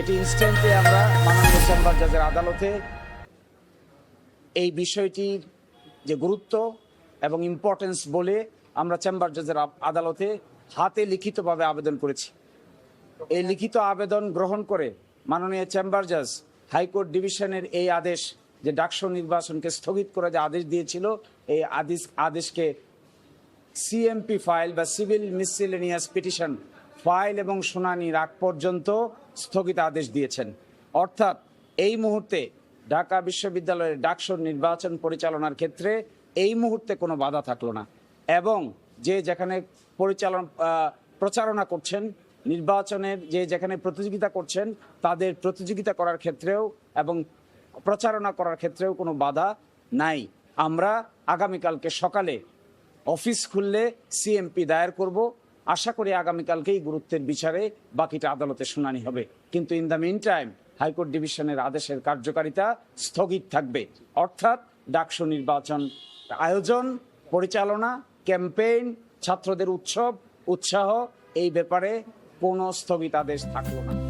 এটি ইনস্ট্যান্টে আমরা মাননীয় চেম্বার জাজের আদালতে এই বিষয়টির যে গুরুত্ব এবং ইম্পর্টেন্স বলে আমরা চেম্বার জাজের আদালতে হাতে লিখিতভাবে আবেদন করেছি। এই লিখিত আবেদন গ্রহণ করে মাননীয় চেম্বার জাজ হাইকোর্ট ডিভিশনের এই আদেশ, যে ডাকসু নির্বাচনকে স্থগিত করে যে আদেশ দিয়েছিল, এই আদেশ আদেশকে সিএমপি ফাইল বা সিভিল মিসসিলেনিয়াস পিটিশন ফাইল এবং শুনানির আগ পর্যন্ত স্থগিত আদেশ দিয়েছেন। অর্থাৎ এই মুহূর্তে ঢাকা বিশ্ববিদ্যালয়ের ডাকসুর নির্বাচন পরিচালনার ক্ষেত্রে এই মুহূর্তে কোনো বাধা থাকল না এবং যে যেখানে পরিচালন প্রচারণা করছেন, নির্বাচনের যে যেখানে প্রতিযোগিতা করছেন, তাদের প্রতিযোগিতা করার ক্ষেত্রেও এবং প্রচারণা করার ক্ষেত্রেও কোনো বাধা নাই। আমরা আগামীকালকে সকালে অফিস খুললে সিএমপি দায়ের করব। আশা করি আগামীকালকেই গুরুত্বের বিচারে বাকিটা আদালতে শুনানি হবে। কিন্তু in the mean time high court ডিভিশনের আদেশের কার্যকারিতা স্থগিত থাকবে। অর্থাৎ ডাকসু নির্বাচন আয়োজন, পরিচালনা, ক্যাম্পেইন, ছাত্রদের উৎসব, উৎসাহ, এই ব্যাপারে কোনো স্থগিতাদেশ থাকল না।